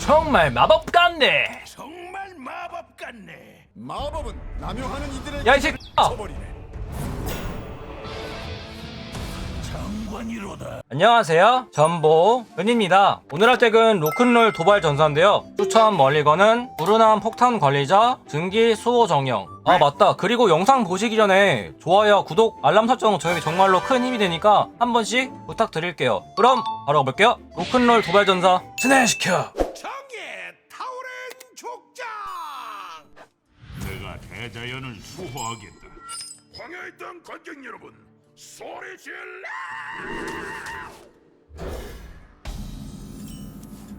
정말 마법 같네. 정말 마법 같네. 마법은 남용하는 이들의 야, 이 새끼야! 쳐버리네. 장관이로다. 안녕하세요. 전보 은입니다. 오늘 할 덱은 로큰롤 도발 전사인데요. 추천 멀리건은 불운한 폭탄 관리자 증기 수호 정령. 아 맞다. 그리고 영상 보시기 전에 좋아요, 구독, 알람 설정 저에게 정말로 큰 힘이 되니까 한 번씩 부탁드릴게요. 그럼 바로 가볼게요. 로큰롤 도발 전사 진행시켜. 족장. 내가 대자연을 수호하겠다. 광야의 땅 관객 여러분, 소리 질러!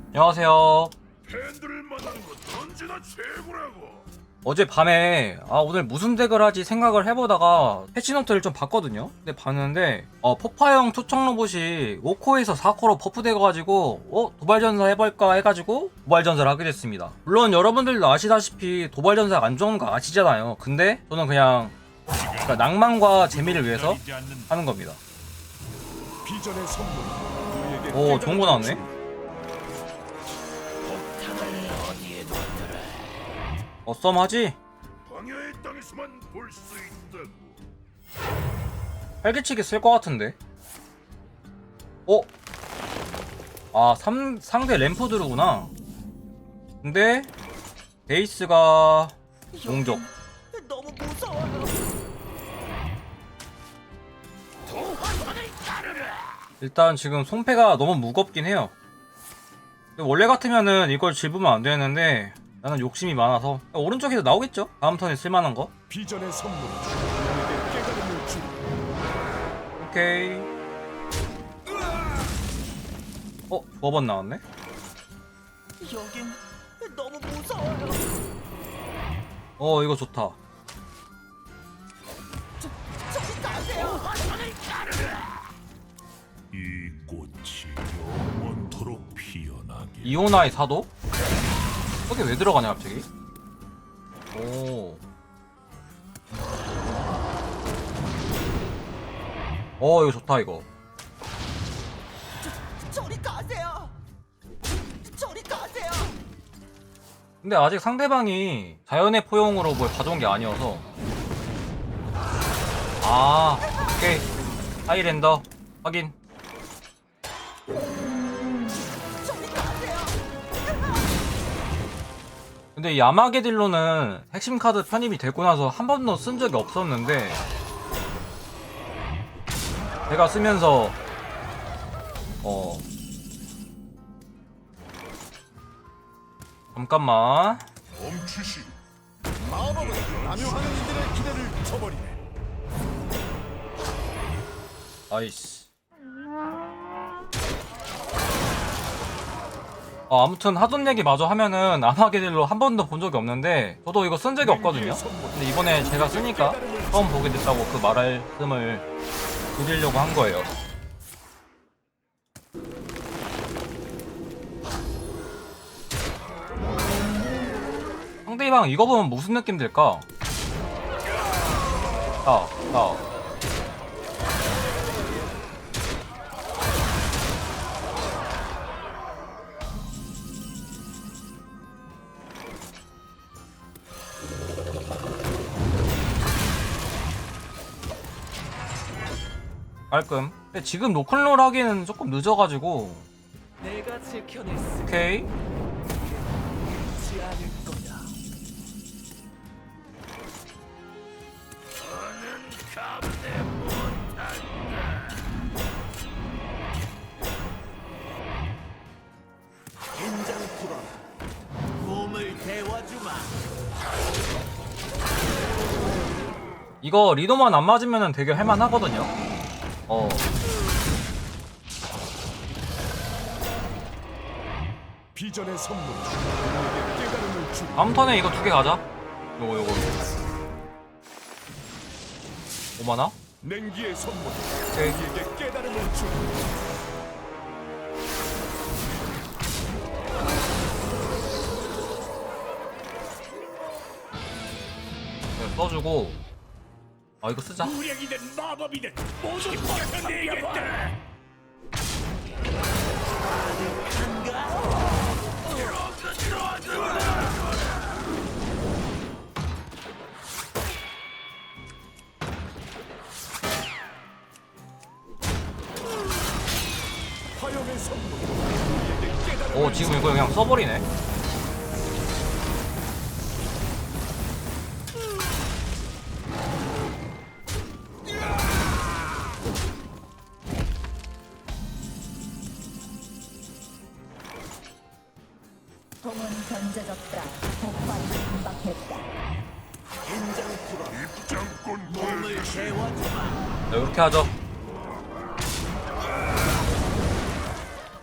안녕하세요. 팬들을 만나는 건 언제나 최고라고. 어제 밤에 아 오늘 무슨 덱을 하지 생각을 해보다가 패치노트를 좀 봤거든요? 근데 봤는데 어 포파형 투척 로봇이 5코에서 4코로 버프돼가지고 어 도발전사 해볼까 해가지고 도발전사를 하게 됐습니다. 물론 여러분들도 아시다시피 도발전사 안 좋은 거 아시잖아요. 근데 저는 그냥 그러니까 낭만과 재미를 위해서 하는 겁니다. 오 좋은 거 나왔네 어썸하지? 광야의 땅에서만 볼 수 있다고. 활기치기 쓸 것 같은데. 어? 아, 삼, 상대 램프드루구나. 근데, 베이스가, 용족. 너무 무서워요. 일단 지금 송패가 너무 무겁긴 해요. 원래 같으면은 이걸 집으면 안 되는데, 나는 욕심이 많아서. 오른쪽에도 나오겠죠? 다음 턴에 쓸만한 거? 비전의 선물. 깨달음을. 오케이. 어, 두번 나왔네? 여긴 너무 무서워요. 어, 이거 좋다. 저기 가세요. 이 꽃이 영원토록 피어나게. 이오나의 사도? 저게 왜 들어가냐 갑자기? 오. 어 이거 좋다 이거. 저리 가세요. 저리 가세요. 근데 아직 상대방이 자연의 포용으로 뭘 가져온 게 아니어서. 아 오케이. 하이랜더 확인. 근데 이 아마게 딜로는 핵심 카드 편입이 되고 나서 한 번도 쓴 적이 없었는데 제가 쓰면서 어 잠깐만 멈추시. 마법은 남용하는 이들의 기대를 쳐버리네. 아이씨 어, 아무튼 하던 얘기 마저 하면은 아마게딜로 한 번도 본 적이 없는데 저도 이거 쓴 적이 없거든요 근데 이번에 제가 쓰니까 처음 보게 됐다고 그 말씀을 드리려고 한 거예요 상대방 이거 보면 무슨 느낌 들까? 아, 아. 깔끔. 근데 지금 로큰롤 하기는 조금 늦어가지고. 내가 지켜냈으지 오케이. 이거 리더만 안 맞으면 되게 할만하거든요. 어. 비전의 선물. 깨달음을 주리. 다음 턴에 이거 두 개 가자. 요거 요거. 오마나? 냉기의 선물. 오케이. 우리에게 깨달음을 주리. 네, 써주고. 아 이거 쓰자 무력이든 마법이든 모두 버텨 내겠다. 오 지금 이거 그냥 써버리네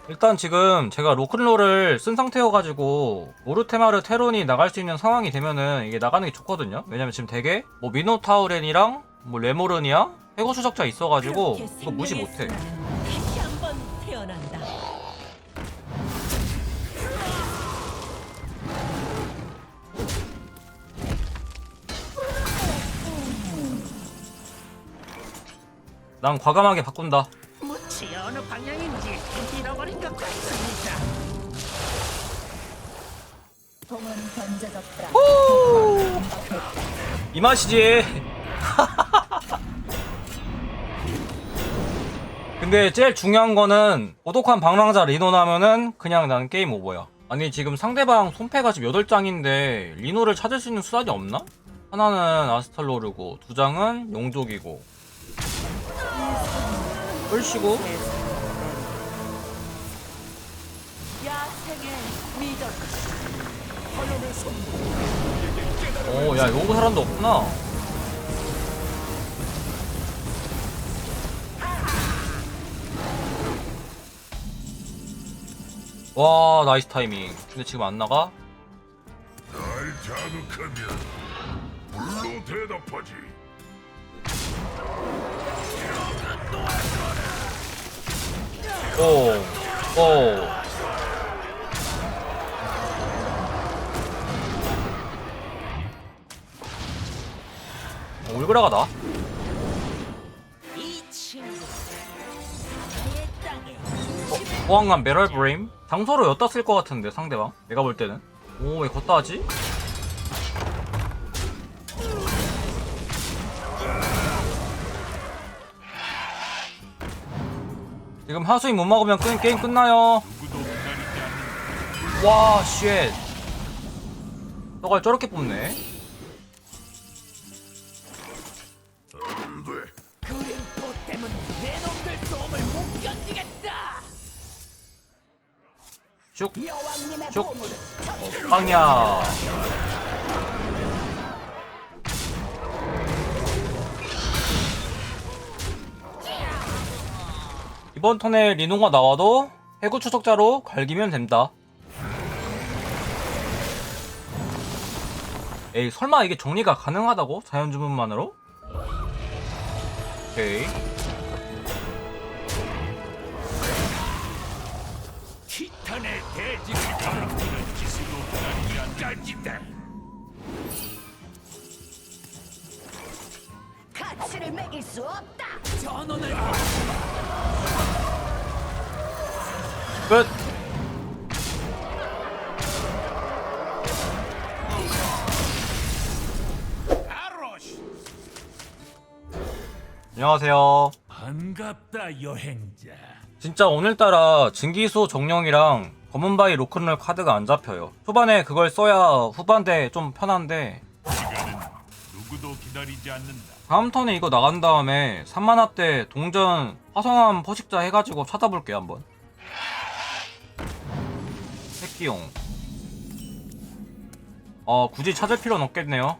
일단 지금 제가 로큰롤을 쓴 상태여가지고 모르테마르 테론이 나갈 수 있는 상황이 되면은 이게 나가는 게 좋거든요. 왜냐면 지금 되게 뭐 미노타우렌이랑 뭐 레모르니아 해고 추적자 있어가지고 이거 무시 못해. 난 과감하게 바꾼다 무치 어느 방향인지 잃어버린 것 같습니다. 동은 견제졌다. 폭발이 임박했다. 이 맛이지 근데 제일 중요한 거는 고독한 방랑자 리노 나면은 그냥 난 게임 오버야 아니 지금 상대방 손패가 지금 8장인데 리노를 찾을 수 있는 수단이 없나? 하나는 아스탈로르고 두 장은 용족이고 미덕. 화염의 선물. 우리에게 깨달음을 오야 요거 사람도 없구나 와 나이스 타이밍 근데 지금 안 나가? 날 자극하면 물로 대답하지. 오, 오. 어, 올그라가다. 나의 땅에 보안관 메럴 브레임? 장소로 엿다 쓸 것 같은데 상대방? 내가 볼 때는. 오, 왜 걷다 하지? 지금 하수인 못 막으면 끄, 게임 끝나요. 와, 쉣. 저걸 저렇게 뽑네. 안 돼. 그림포 때문에 내 놈들 쏘움을 못 견디겠다. 슉, 여왕님의 쭉. 보물을 어, 빵야. 이번 턴에 리노가 나와도 해구 추적자로 갈기면 된다. 에이 설마 이게 정리가 가능하다고? 자연 주문만으로? 오케이. 티탄의 대지를 더럽히는 짓으로 기다리지 않는다. 가치를 매길 수 없다. 전원을 끝. 안녕하세요. 반갑다 여행자. 진짜 오늘따라 증기수 정령이랑 검은바위 로큰롤 카드가 안 잡혀요. 초반에 그걸 써야 후반대 좀 편한데 누구도 기다리지 않는다. 다음 턴에 이거 나간 다음에 3만화 때 동전 화성함 포식자 해가지고 찾아볼게요 한번. 새끼용. 어 굳이 찾을 필요는 없겠네요.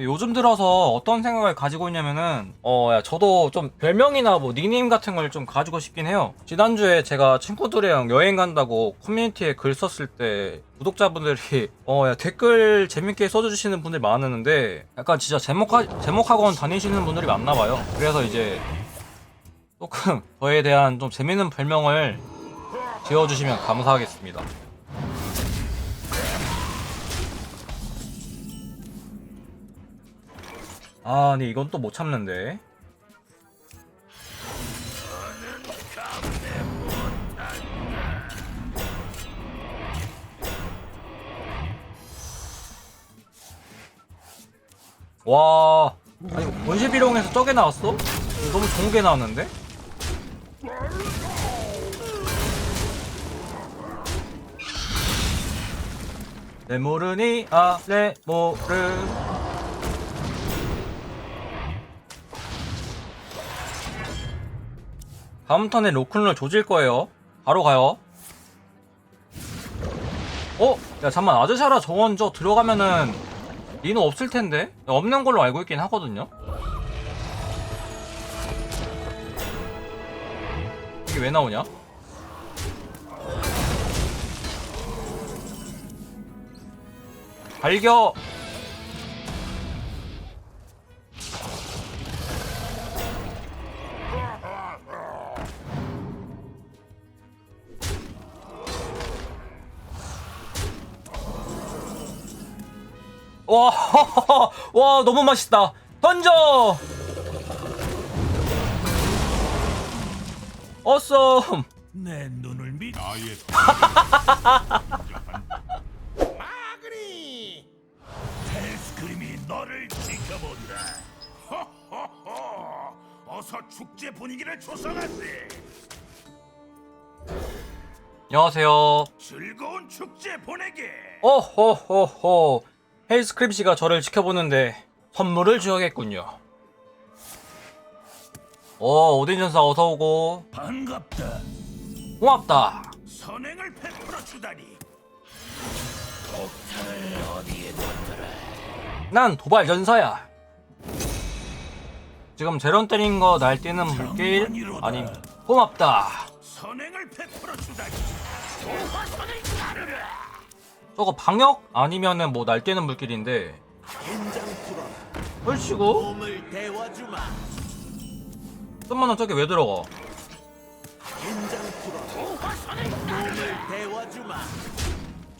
요즘 들어서 어떤 생각을 가지고 있냐면은 어 야 저도 좀 별명이나 뭐 닉네임 같은 걸 좀 가지고 싶긴 해요 지난주에 제가 친구들이랑 여행 간다고 커뮤니티에 글 썼을 때 구독자분들이 어 야 댓글 재밌게 써주시는 분들이 많았는데 약간 진짜 제목하, 제목학원 다니시는 분들이 많나 봐요 그래서 이제 조금 저에 대한 좀 재밌는 별명을 지어주시면 감사하겠습니다 아, 근데 이건 또 못 참는데. 와, 아니 본시비룡에서 저게 나왔어? 너무 좋은 게 나왔는데? 레모르니 아 레모르. 다음 턴에 로큰롤 조질 거예요. 바로 가요. 어? 야 잠만 아드샤라 저원 저 들어가면은 리노 없을 텐데? 없는 걸로 알고 있긴 하거든요 이게 왜 나오냐? 발겨 와, 와 너무 맛있다. 던져. 어썸. 내 눈을 믿 아예 마그니 헬스크림이 너를 지켜본다 호호호 어서 축제 분위기를 조성하세 안녕하세요. 즐거운 축제 보내게 어호호호. 헬스크림 씨가 저를 지켜보는데 선물을 줘야겠군요. 어, 오딘 전사 어서 오고. 반갑다 고맙다. 선행을 베풀어 주다니 난 도발 전사야. 지금 제론 때린 거 날뛰는 물길 아니 고맙다. 선행을 베풀어 주다니 도화선을 가르라 저거 방역 아니면은 뭐 날뛰는 물길인데. 헐치고 몸을 데워주마. 좀만은 저게 왜 들어가?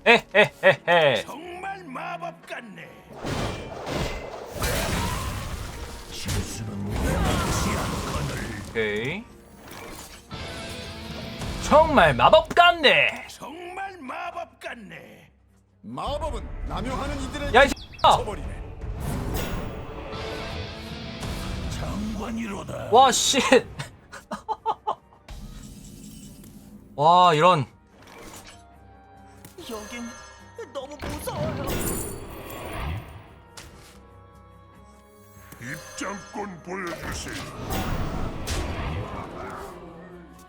에헤헤헤. 정말 마법 같네 오케이. 정말 마법 같네. 정말 마법 같네 마법은 남용하는 이들의 야, 이 X야! 장관이로다 와, 씨. 와, 이런. 여긴 너무 무서워요. 입장권 보여주세요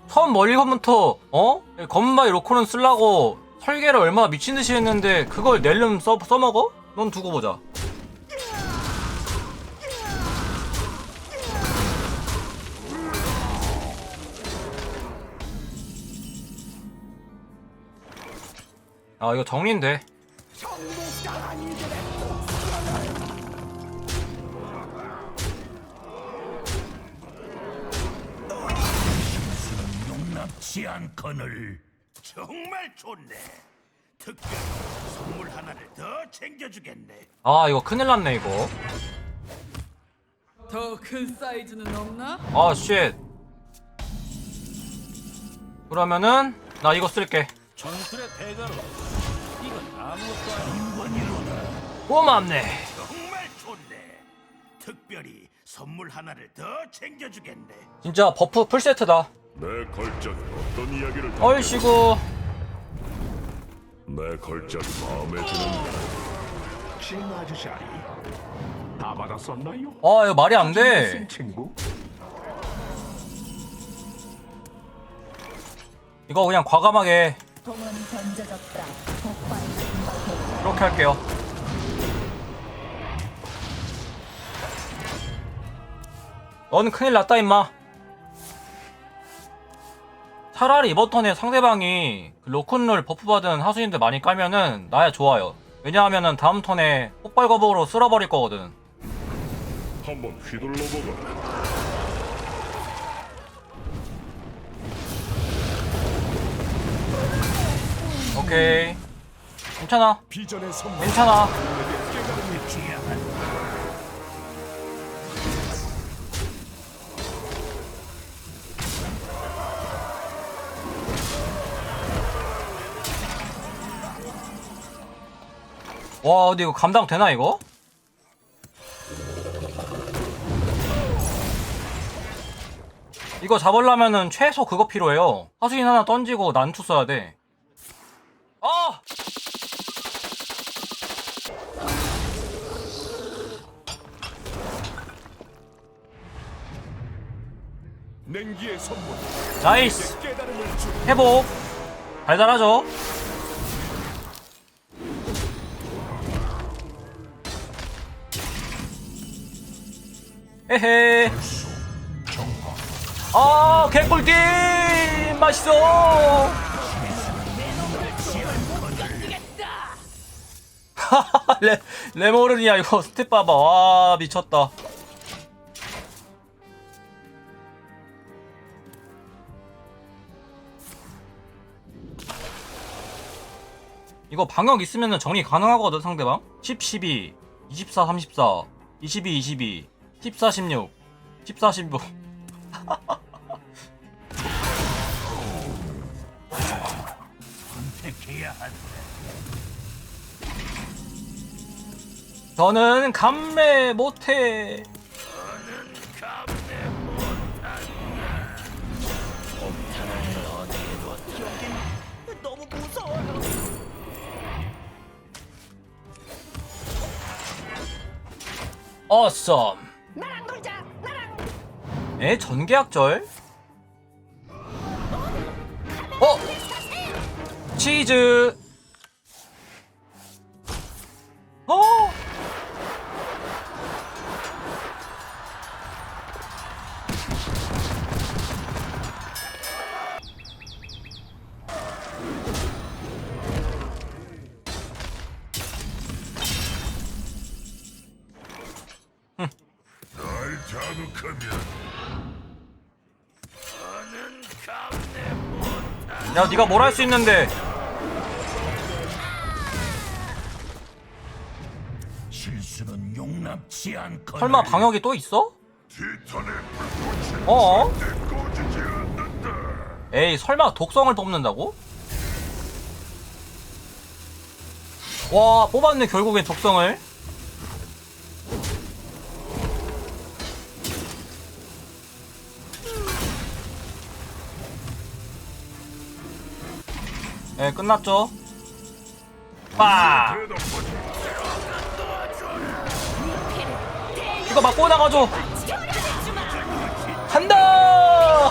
처음 멀리서부터, 어? 건바 로코는 쓰려고 설계를 얼마나 미친듯이 했는데, 그걸 낼름 써, 써먹어? 넌 두고 보자. 아, 이거 정리인데. 용납치 않거늘 정말 좋네 특별히 선물 하나를 더 챙겨주겠네 아, 이거 큰일 났네, 이거. 더 큰 사이즈는 없나? 아, 쉣. 그러면은, 나 이거 쓸게. 전술의 대가로 이건 아무것도 아닌 장관이로다 고맙네. 정말 좋네 특별히 선물 하나를 더 챙겨주겠네 진짜 버프 풀세트다. 내 걸작이 어떤 이야기를 얼씨구. 내 걸작이 마음에 아저씨 아니 다 받았었나요? 아, 이거 말이 안 돼. 친구? 이거 그냥 과감하게 동은 던져졌다. 폭발이 임박했다. 이렇게 할게요. 넌 큰일 났다, 임마. 차라리 이번 턴에 상대방이 그 로큰롤 버프 받은 하수인들 많이 깔면은 나야 좋아요. 왜냐하면은 다음 턴에 폭발 거북으로 쓸어버릴 거거든. 한번 휘둘러 보거라 오케이. 괜찮아. 괜찮아. 와, 근데 이거 감당 되나, 이거? 이거 잡으려면은 최소 그거 필요해요. 하수인 하나 던지고 난투 써야 돼. 아! 냉기의 선물 나이스! 깨달음을 주 회복! 달달하죠? 에헤 아 개꿀띠 맛있어 레, 레모른이야 이거 스텝 봐봐. 와 미쳤다. 이거 방역 있으면 정리 가능하거든 상대방. 10, 12 24, 34 22, 22 14, 16 14, 15 택해야 한다. 저는 감매 못해 너무 무서워요. 어썸 나랑 놀자. 나랑. 에 전계약절 어 치즈 야, 네가 뭘 할 수 있는데? 실수는 용납치 않거늘. 설마 방역이 또 있어? 어? 않는다. 에이, 설마 독성을 뽑는다고? 와, 뽑았네, 결국엔 독성을. 네, 끝났죠? 빠! 이거 맞고 나가줘! 간다!